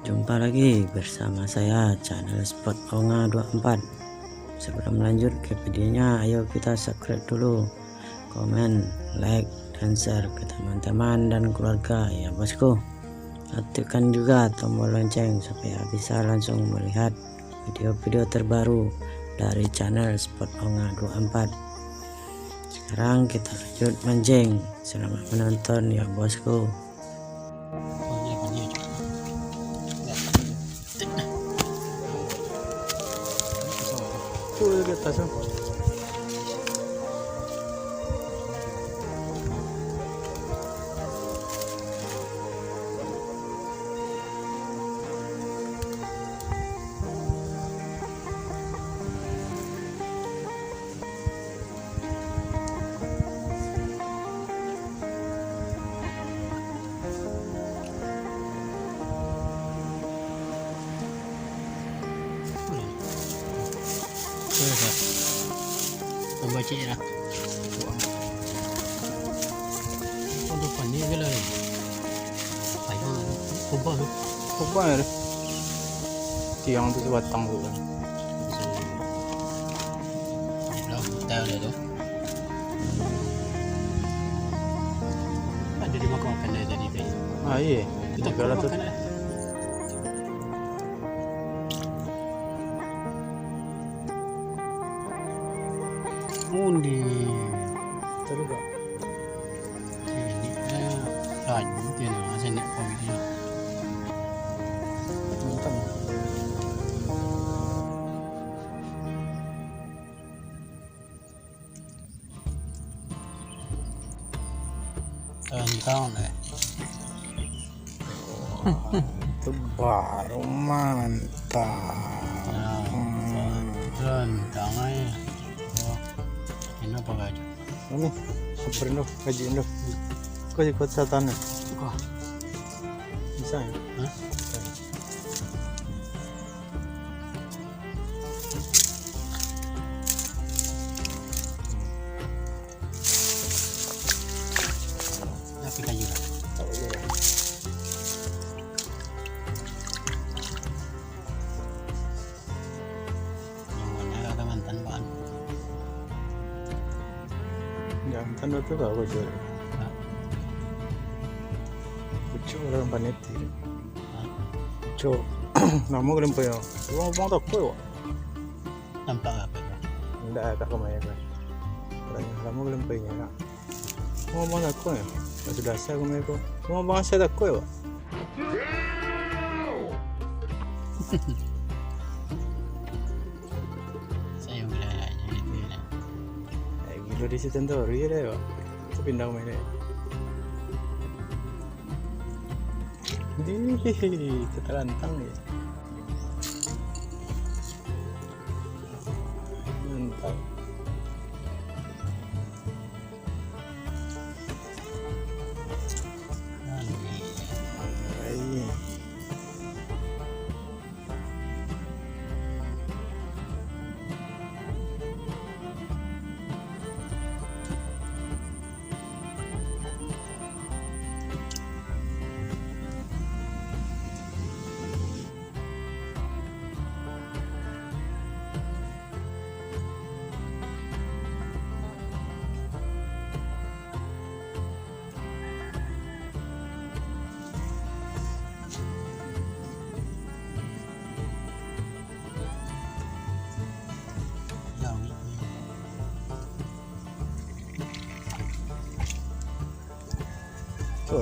Jumpa lagi bersama saya channel Spot Onga 24 Sebelum lanjut ke videonya ayo kita subscribe dulu. Komen, like, dan share ke teman-teman dan keluarga ya bosku. Aktifkan juga tombol lonceng supaya bisa langsung melihat video-video terbaru dari channel Spot Onga 24 Sekarang kita lanjut mancing. Selamat menonton ya bosku 做一个特征。Membaca lah. Kau depan ni ke lah? Ayah, kubah tu. Apa ya? Tiang tu batang tu kan. Lah, hotel dia tu. Ada dia makan makan dia tadi tadi. Ah iya. Kita thì tôi biết được thì nghĩa là những ờ, tiền nó sẽ nhận hồi thế nào những tầm Ờ, tao này Itu baru mantap. Nah, hmm. Rendang aja. Apa baju? Ini samperin dulu, kajiin dulu. Kau ikut setan ya? Kau, Bisa ya? Hah? Orang paneti. Hah? Pucuk. Nama kau lempai ya. Orang orang tak kau. Nampak apa tu? Tidak ada kau main kan. Orang lama ya. Orang orang tak kau ya. Dasar kau main kau. Orang orang saya tak kau ya. Gila di tu, real ya. Tu pindah main ni. Di, terlantang ni. Mantap.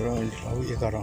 rồi lâu giờ rồi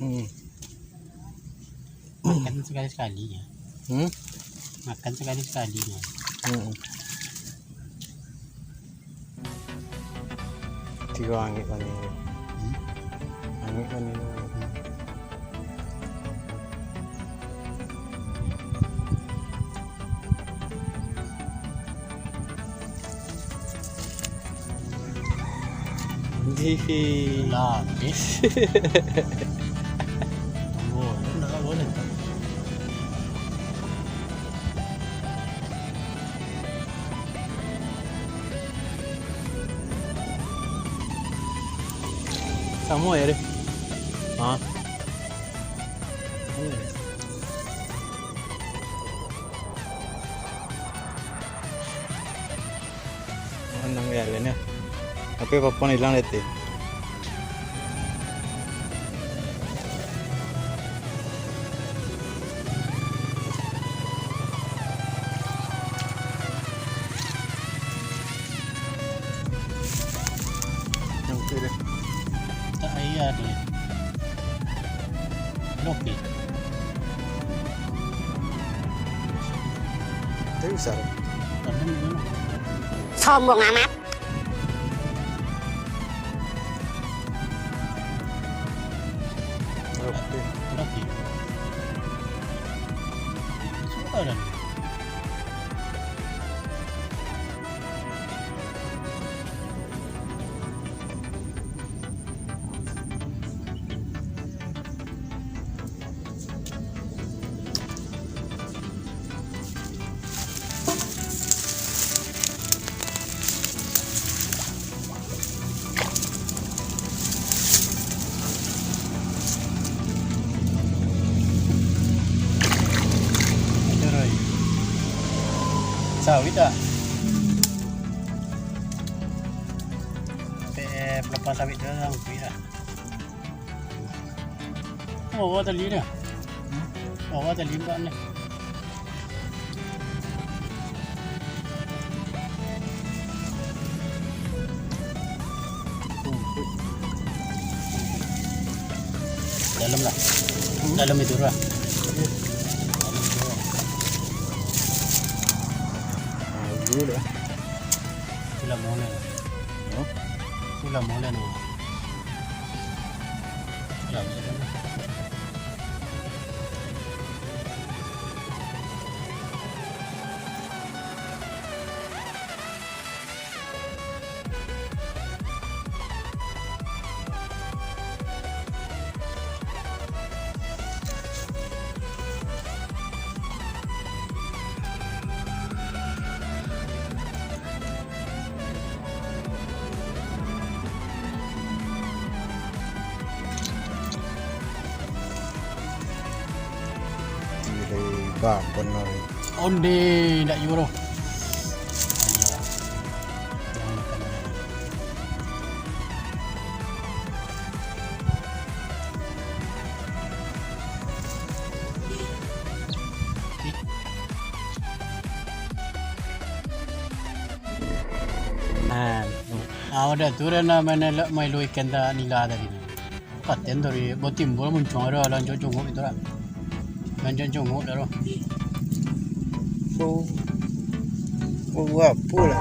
Hmm. Makan sekali-sekali ya. Hmm. Makan sekali-sekali ya. Hmm. Tiga angit kan ni. Hmm? Angit kan ni. 히히. 나 아니? 뭐 내가 원했다. Samuel. Ah. Ano nangyari na? அப்படியே பண்ணிடலாம் நேற்று Loki. Terus apa? Sombong amat. Ireland. PF lepas sawit dia orang kuih dah. Oh, awak tali dia. Oh, awak tali mbak ni. Dalam lah. Dalam itu lah. Ah, dulu dah. Sila mole. Oh. kula mole no. Kula mole no. bang benar. Onde ndak euro. Ah, അവിടെ ദൂരന്ന മനെ മൈലോ ഇക്കെന്ത നിലാതെ കത്തെന്തൊരു ബൊത്തിമ്പോൾ മുൻചോറോ അല്ലോ มันจนจงงดแล้วหรอปูปูว่าปูละ